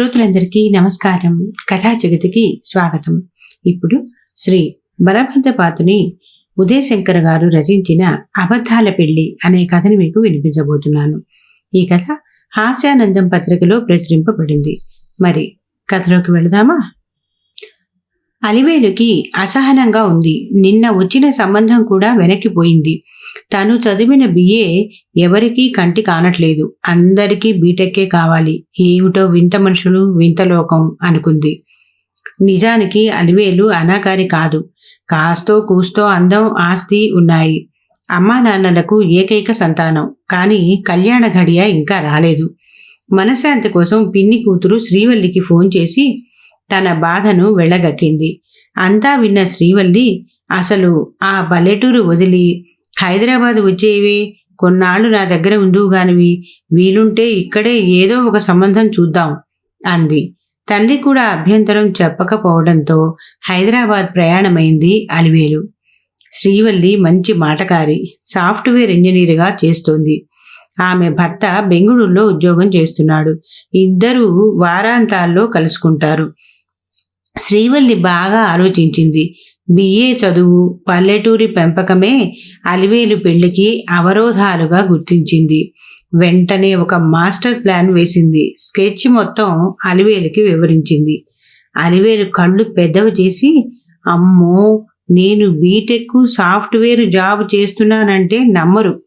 శ్రోతులందరికీ నమస్కారం. కథా జగతికి స్వాగతం. ఇప్పుడు శ్రీ బలభద్రపాతుని ఉదయశంకర్ గారు రచించిన అబద్ధాల పెళ్ళి అనే కథని మీకు వినిపించబోతున్నాను. ఈ కథ హాస్యానందం పత్రికలో ప్రచురింపబడింది. మరి కథలోకి వెళదామా? అలివేలుకి అసహనంగా ఉంది. నిన్న వచ్చిన సంబంధం కూడా వెనక్కిపోయింది తను చదివిన బిఏ ఎవరికీ కంటి కానట్లేదు. అందరికీ బీటెక్కే కావాలి. ఏమిటో వింత మనుషులు వింత లోకం అనుకుంది. నిజానికి అలివేలు అనాకారి కాదు. కాస్తో కూస్తో అందం ఆస్తి ఉన్నాయి. అమ్మా నాన్నలకు ఏకైక సంతానం. కానీ కళ్యాణ ఘడియ ఇంకా రాలేదు. మనశ్శాంతి కోసం పిన్ని కూతురు శ్రీవల్లికి ఫోన్ చేసి తన బాధను వెళ్ళగక్కింది అంతా విన్న శ్రీవల్లి అసలు ఆ పల్లెటూరు వదిలి హైదరాబాద్ వచ్చేవి కొన్నాళ్ళు నా దగ్గర ఉందువుగానివి వీలుంటే ఇక్కడే ఏదో ఒక సంబంధం చూద్దాం అంది. తండ్రి కూడా అభ్యంతరం చెప్పకపోవడంతో హైదరాబాద్ ప్రయాణమైంది అలివేలు. శ్రీవల్లి మంచి మాటకారి సాఫ్ట్వేర్ ఇంజనీర్గా చేస్తోంది. ఆమె భర్త బెంగళూరులో ఉద్యోగం చేస్తున్నాడు. ఇద్దరూ వారాంతాల్లో కలుసుకుంటారు. శ్రీవల్లి బాగా ఆలోచించింది. బిఏ చదువు పల్లెటూరి పెంపకమే అలివేలు పెళ్ళికి అవరోధాలుగా గుర్తించింది. వెంటనే ఒక మాస్టర్ ప్లాన్ వేసింది. స్కెచ్ మొత్తం అలివేలుకి వివరించింది. అలివేలు కళ్ళు పెద్దవి చేసి అమ్మో నేను బీటెక్ సాఫ్ట్వేర్ జాబ్ చేస్తున్నానంటే నమ్మరు.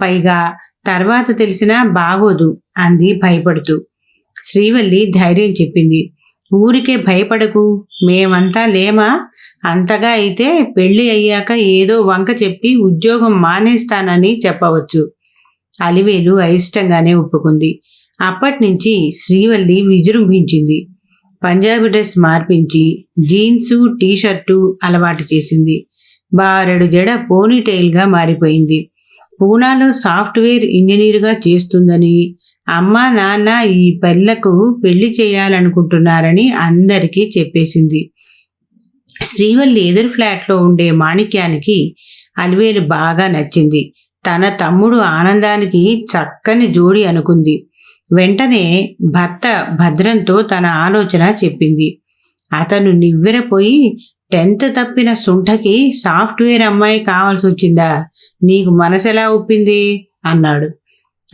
పైగా తర్వాత తెలిసినా బాగోదు అంది భయపడుతూ. శ్రీవల్లి ధైర్యం చెప్పింది. ఊరికే భయపడకు మేమంతా లేమా? అంతగా అయితే పెళ్ళి అయ్యాక ఏదో వంక చెప్పి ఉద్యోగం మానేస్తానని చెప్పవచ్చు. అలివేలు అయిష్టంగానే ఒప్పుకుంది. అప్పటినుంచి శ్రీవల్లి విజృంభించింది. పంజాబీ డ్రెస్ మార్పించి జీన్సు టీషర్టు అలవాటు చేసింది. బారెడు జడ పోనీటైల్గా మారిపోయింది. పూనాలో సాఫ్ట్వేర్ ఇంజనీర్గా చేస్తుందని అమ్మ నాన్న ఈ పెళ్ళకు పెళ్ళి చేయాలనుకుంటున్నారని అందరికీ చెప్పేసింది. శ్రీవల్లి ఎదురు ఫ్లాట్లో ఉండే మాణిక్యానికి అలివేలు బాగా నచ్చింది. తన తమ్ముడు ఆనందానికి చక్కని జోడి అనుకుంది. వెంటనే భర్త భద్రంతో తన ఆలోచన చెప్పింది. అతను నివ్వెరపోయి టెన్త్ తప్పిన సుంఠకి సాఫ్ట్వేర్ అమ్మాయి కావాల్సి వచ్చిందా నీకు మనసెలా ఒప్పింది? అన్నాడు.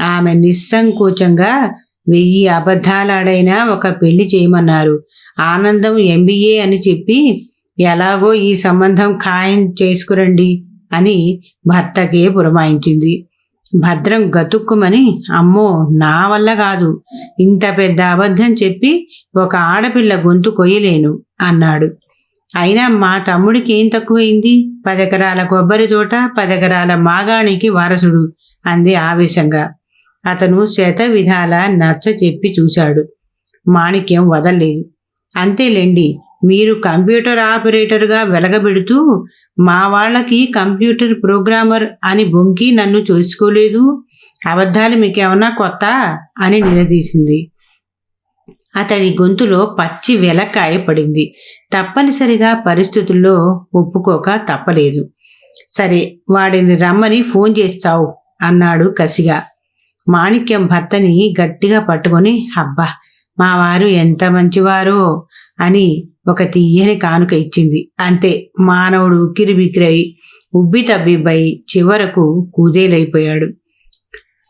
ఆమె నిస్సంకోచంగా వెయ్యి అబద్ధాలాడైనా ఒక పెళ్ళి చేయమన్నారు. ఆనందం ఎంబీఏ అని చెప్పి ఎలాగో ఈ సంబంధం ఖాయం చేసుకురండి అని భర్తకే పురమాయించింది. భద్రం గతుక్కుమని అమ్మో నా వల్ల కాదు ఇంత పెద్ద అబద్ధం చెప్పి ఒక ఆడపిల్ల గొంతు కొయ్యలేను అన్నాడు. అయినా మా తమ్ముడికి ఏం తక్కువైంది? పదెకరాల కొబ్బరి తోట పదెకరాల మాగాణికి వారసుడు అంది ఆవేశంగా. అతను శత విధాల నచ్చ చెప్పి చూశాడు. మాణిక్యం వదల్లేదు. అంతేలేండి మీరు కంప్యూటర్ ఆపరేటర్గా వెలగబెడుతూ మా వాళ్ళకి కంప్యూటర్ ప్రోగ్రామర్ అని బొంకి నన్ను చూసుకోలేదు. అబద్ధాలు మీకేమన్నా కొత్త? అని నిలదీసింది. అతడి గొంతులో పచ్చి వెలకాయ పడింది. తప్పనిసరిగా పరిస్థితుల్లో ఒప్పుకోక తప్పలేదు. సరే వాడిని రమ్మని ఫోన్ చేస్తావు అన్నాడు కసిగా. మాణిక్యం భర్తని గట్టిగా పట్టుకొని అబ్బా మా వారు ఎంత మంచివారో అని ఒక తీయని కానుక ఇచ్చింది. అంతే మానవుడు ఉక్కిరిబిక్కిరై ఉబ్బి తబ్బిబ్బై చివరకు కూదేలైపోయాడు.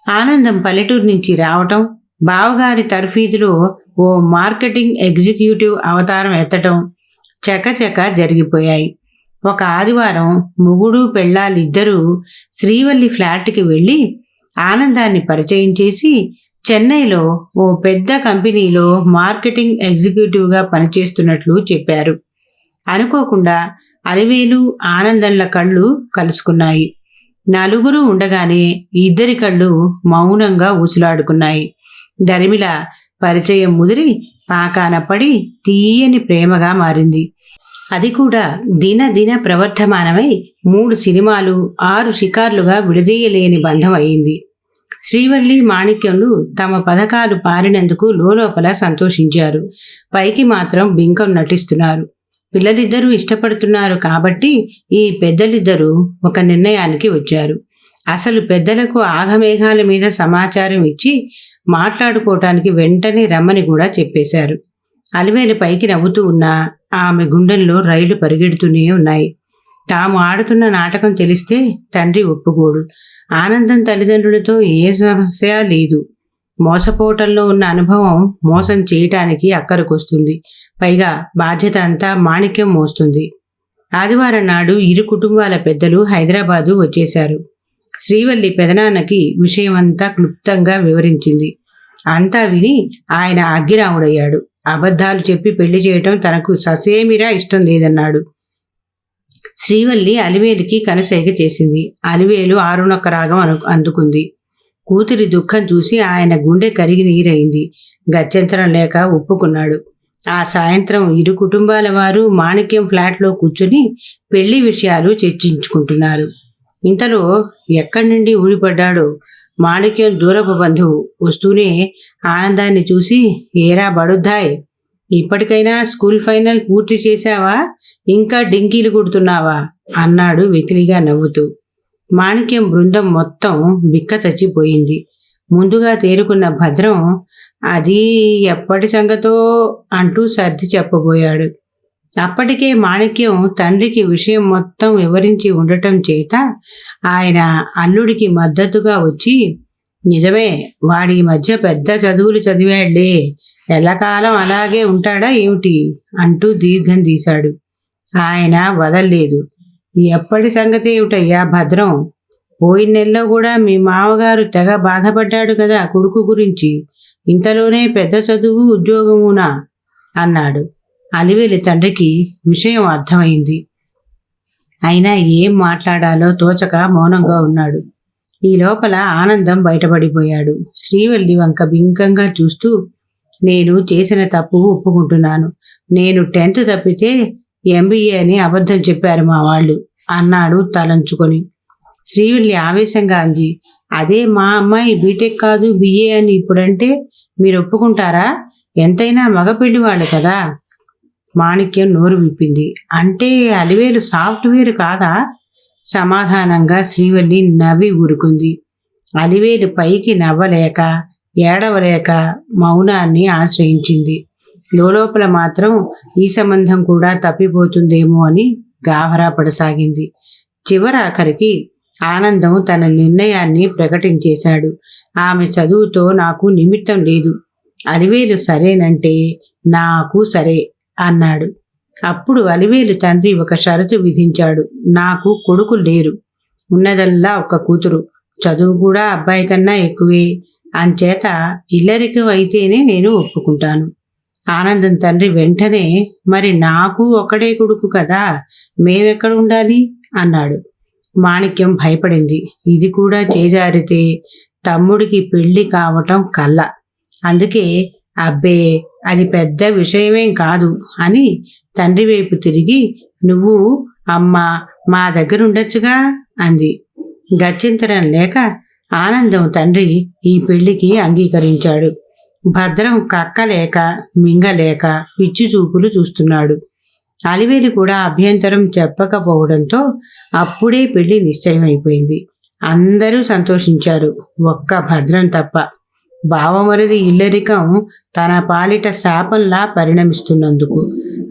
ఆనందం పల్లెటూరు నుంచి రావటం బావగారి తర్ఫీదులో ఓ మార్కెటింగ్ ఎగ్జిక్యూటివ్ అవతారం ఎత్తటం చకచక జరిగిపోయాయి. ఒక ఆదివారం ముగుడు పెళ్ళాలిద్దరూ శ్రీవల్లి ఫ్లాట్కి వెళ్ళి ఆనందాన్ని పరిచయం చేసి చెన్నైలో ఓ పెద్ద కంపెనీలో మార్కెటింగ్ ఎగ్జిక్యూటివ్గా పనిచేస్తున్నట్లు చెప్పారు. అనుకోకుండా అరివేలు ఆనందంల కళ్ళు కలుసుకున్నాయి. నలుగురు ఉండగానే ఇద్దరి కళ్ళు మౌనంగా ఊసులాడుకున్నాయి. దరిమిల పరిచయం ముదిరి పాకాన పడి తీయని ప్రేమగా మారింది. అది కూడా దిన దిన ప్రవర్ధమానమై మూడు సినిమాలు ఆరు షికార్లుగా విడదీయలేని బంధం అయింది. శ్రీవల్లి మాణిక్యంలు తమ పథకాలు పారినందుకు లోలోపల సంతోషించారు. పైకి మాత్రం బింకం నటిస్తున్నారు. పిల్లలిద్దరూ ఇష్టపడుతున్నారు కాబట్టి ఈ పెద్దలిద్దరూ ఒక నిర్ణయానికి వచ్చారు. అసలు పెద్దలకు ఆగమేఘాల మీద సమాచారం ఇచ్చి మాట్లాడుకోవటానికి వెంటనే రమ్మని కూడా చెప్పేశారు. అలివేలు పైకి నవ్వుతూ ఉన్నా ఆమె గుండెల్లో రైలు పరిగెడుతూనే ఉన్నాయి. తాము ఆడుతున్న నాటకం తెలిస్తే తండ్రి ఒప్పుకోడు. ఆనందం తల్లిదండ్రులతో ఏ సమస్య లేదు. మోసపోవటంలో ఉన్న అనుభవం మోసం చేయటానికి అక్కరకొస్తుంది. పైగా బాధ్యత అంతా మాణిక్యం మోస్తుంది. ఆదివారం నాడు ఇరు కుటుంబాల పెద్దలు హైదరాబాదు వచ్చేశారు. శ్రీవల్లి పెదనాన్నకి విషయమంతా క్లుప్తంగా వివరించింది. అంతా విని ఆయన అగ్గిరాముడయ్యాడు. అబద్ధాలు చెప్పి పెళ్ళి చేయటం తనకు ససేమిరా ఇష్టం లేదన్నాడు. శ్రీవల్లి అలివేలికి కనుసైగ చేసింది. అలివేలు ఆరునొక్క రాగం అను అందుకుంది. కూతురి దుఃఖం చూసి ఆయన గుండె కరిగి నీరైంది. గత్యంతరం లేక ఒప్పుకున్నాడు. ఆ సాయంత్రం ఇరు కుటుంబాల వారు మాణిక్యం ఫ్లాట్లో కూర్చుని పెళ్ళి విషయాలు చర్చించుకుంటున్నారు. ఇంతలో ఎక్కడి నుండి ఊడిపడ్డాడో మాణిక్యం దూరపు బంధువు వస్తూనే ఆనందాన్ని చూసి ఏరా బడుద్దాయ్ ఇప్పటికైనా స్కూల్ ఫైనల్ పూర్తి చేశావా? ఇంకా డింకీలు కుడుతున్నావా? అన్నాడు వెకిలిగా నవ్వుతూ. మాణిక్యం బృందం మొత్తం బిక్క చచ్చిపోయింది. ముందుగా తేరుకున్న భద్రం అది ఎప్పటి సంగతో అంటూ సర్ది చెప్పబోయాడు. అప్పటికే మాణిక్యం తండ్రికి విషయం మొత్తం వివరించి ఉండటం చేత ఆయన అల్లుడికి మద్దతుగా వచ్చి నిజమే వాడి మధ్య పెద్ద చదువులు చదివాడులే. ఎల్లకాలం అలాగే ఉంటాడా ఏమిటి? అంటూ దీర్ఘం తీశాడు. ఆయన వదల్లేదు. ఎప్పటి సంగతి ఏమిటయ్యా భద్రం? పోయిన నెలలో కూడా మీ మామగారు తెగ బాధపడ్డాడు కదా కొడుకు గురించి. ఇంతలోనే పెద్ద చదువు ఉద్యోగమునా? అన్నాడు. అలివేలి తండ్రికి విషయం అర్థమైంది. అయినా ఏం మాట్లాడాలో తోచక మౌనంగా ఉన్నాడు. ఈ లోపల ఆనందం బయటపడిపోయాడు. శ్రీవల్లి వంక బింకంగా చూస్తూ నేను చేసిన తప్పు ఒప్పుకుంటున్నాను. నేను టెన్త్ తప్పితే ఎంబీఏ అని అబద్ధం చెప్పారు మా వాళ్ళు అన్నాడు తలంచుకొని. శ్రీవల్లి ఆవేశంగా అంది అదే మా అమ్మాయి బీటెక్ కాదు బిఏ అని ఇప్పుడంటే మీరు ఒప్పుకుంటారా? ఎంతైనా మగపెళ్ళివాడు కదా? మాణిక్యం నోరు విప్పింది అంటే అలివేలు సాఫ్ట్వేర్ కాదా? సమాధానంగా శ్రీవల్లి నవ్వి ఊరుకుంది. అలివేలు పైకి నవ్వలేక ఏడవలేక మౌనాన్ని ఆశ్రయించింది. లోపల మాత్రం ఈ సంబంధం కూడా తప్పిపోతుందేమో అని గాభరా పడసాగింది. చివరాఖరికి ఆనందం తన నిర్ణయాన్ని ప్రకటించేశాడు. ఆమె చదువుతో నాకు నిమిత్తం లేదు. అలివేలు సరేనంటే నాకు సరే అన్నాడు. అప్పుడు అలివేలు తండ్రి ఒక షరతు విధించాడు. నాకు కొడుకు లేరు. ఉన్నదల్లా ఒక కూతురు. చదువు కూడా అబ్బాయి కన్నా ఎక్కువే. అంచేత ఇల్లరికం అయితేనే నేను ఒప్పుకుంటాను. ఆనందం తండ్రి వెంటనే మరి నాకు ఒకడే కొడుకు కదా మేమెక్కడ ఉండాలి? అన్నాడు. మాణిక్యం భయపడింది. ఇది కూడా చేజారితే తమ్ముడికి పెళ్ళి కావటం కల్ల అందుకే అబ్బే అది పెద్ద విషయమేం కాదు అని తండ్రి వైపు తిరిగి నువ్వు అమ్మ మా దగ్గర ఉండొచ్చుగా అంది. గచ్చింతరం లేక ఆనందం తండ్రి ఈ పెళ్ళికి అంగీకరించాడు. భద్రం కక్కలేక మింగలేక పిచ్చి చూపులు చూస్తున్నాడు. అలివేలి కూడా అభ్యంతరం చెప్పకపోవడంతో అప్పుడే పెళ్ళి నిశ్చయమైపోయింది. అందరూ సంతోషించారు. ఒక్క భద్రం తప్ప బావమరిది ఇల్లరికం తన పాలిట శాపంలా పరిణమిస్తున్నందుకు.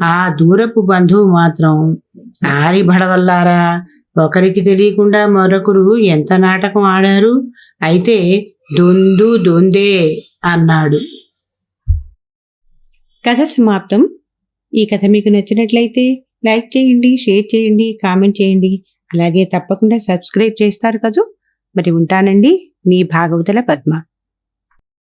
ఆ దూరపు బంధువు మాత్రం ఆరి భడవల్లారా? ఒకరికి తెలియకుండా మరొకరు ఎంత నాటకం ఆడారు? అయితే దొందు దొందే అన్నాడు. కథ సమాప్తం. ఈ కథ మీకు నచ్చినట్లయితే లైక్ చేయండి షేర్ చేయండి కామెంట్ చేయండి. అలాగే తప్పకుండా సబ్స్క్రైబ్ చేస్తారు కదూ? మరి ఉంటానండి మీ భాగవతుల పద్మ.